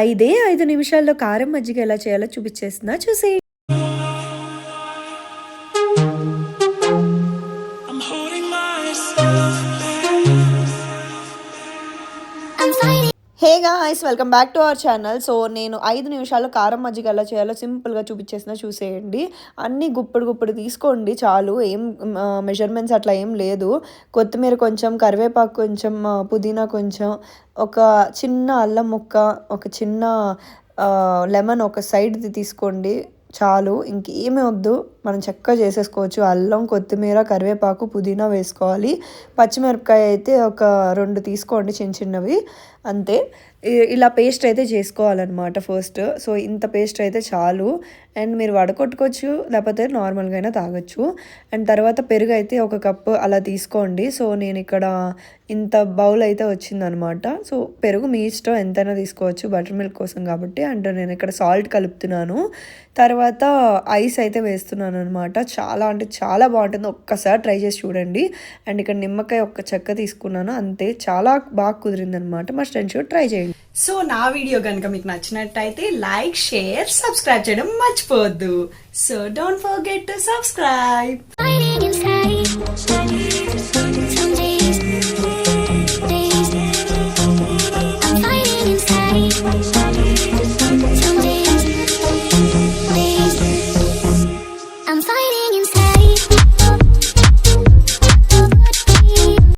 ఐదే ఐదు నిమిషాల్లో కారం మజ్జిగ ఎలా చేయాలో చూపించేస్తున్నా చూసే I'm holding myself. Hey guys welcome back to our channel. So నేను ఐదు నిమిషాలు కారం మజ్జిగ ఎలా చేయాలో సింపుల్గా చూపించేసిన చూసేయండి. అన్నీ గుప్పుడు గుప్పుడు తీసుకోండి చాలు. ఏం మెజర్మెంట్స్ అట్లా ఏం లేదు. కొత్తిమీర కొంచెం కరివేపాకు కొంచెం పుదీనా కొంచెం ఒక చిన్న అల్లం ముక్క ఒక చిన్న లెమన్ ఒక సైడ్ది తీసుకోండి. చాలు ఇంకేమీ వద్దు. మనం చక్కగా చేసేసుకోవచ్చు. అల్లం కొత్తిమీర కరివేపాకు పుదీనా వేసుకోవాలి. పచ్చిమిరపకాయ అయితే ఒక రెండు తీసుకోండి చిన్న చిన్నవి. అంతే. ఇలా పేస్ట్ అయితే చేసుకోవాలన్నమాట ఫస్ట్ సో ఇంత పేస్ట్ అయితే చాలు. అండ్ మీరు వడకొట్టుకోవచ్చు లేకపోతే నార్మల్గా అయినా తాగొచ్చు. అండ్ తర్వాత పెరుగు అయితే ఒక కప్పు అలా తీసుకోండి. సో నేను ఇక్కడ ఇంత బౌల్ అయితే వచ్చిందనమాట సో పెరుగు మీ ఇష్టం ఎంతైనా తీసుకోవచ్చు. బటర్ మిల్క్ కోసం కాబట్టి. అండ్ నేను ఇక్కడ సాల్ట్ కలుపుతున్నాను. తర్వాత ఐస్ అయితే వేస్తున్నాను అనమాట చాలా అంటే చాలా బాగుంటుంది. ఒక్కసారి ట్రై చేసి చూడండి. అండ్ ఇక్కడ నిమ్మకాయ ఒక్క చెక్క తీసుకున్నాను. అంతే చాలా బాగా కుదిరిందనమాట మా మస్ట్ అండ్ ట్రై చేయండి. సో నా వీడియో కనుక మీకు నచ్చినట్టయితే లైక్ షేర్ సబ్స్క్రైబ్ చేయడం మర్చిపోవద్దు. So don't forget to subscribe.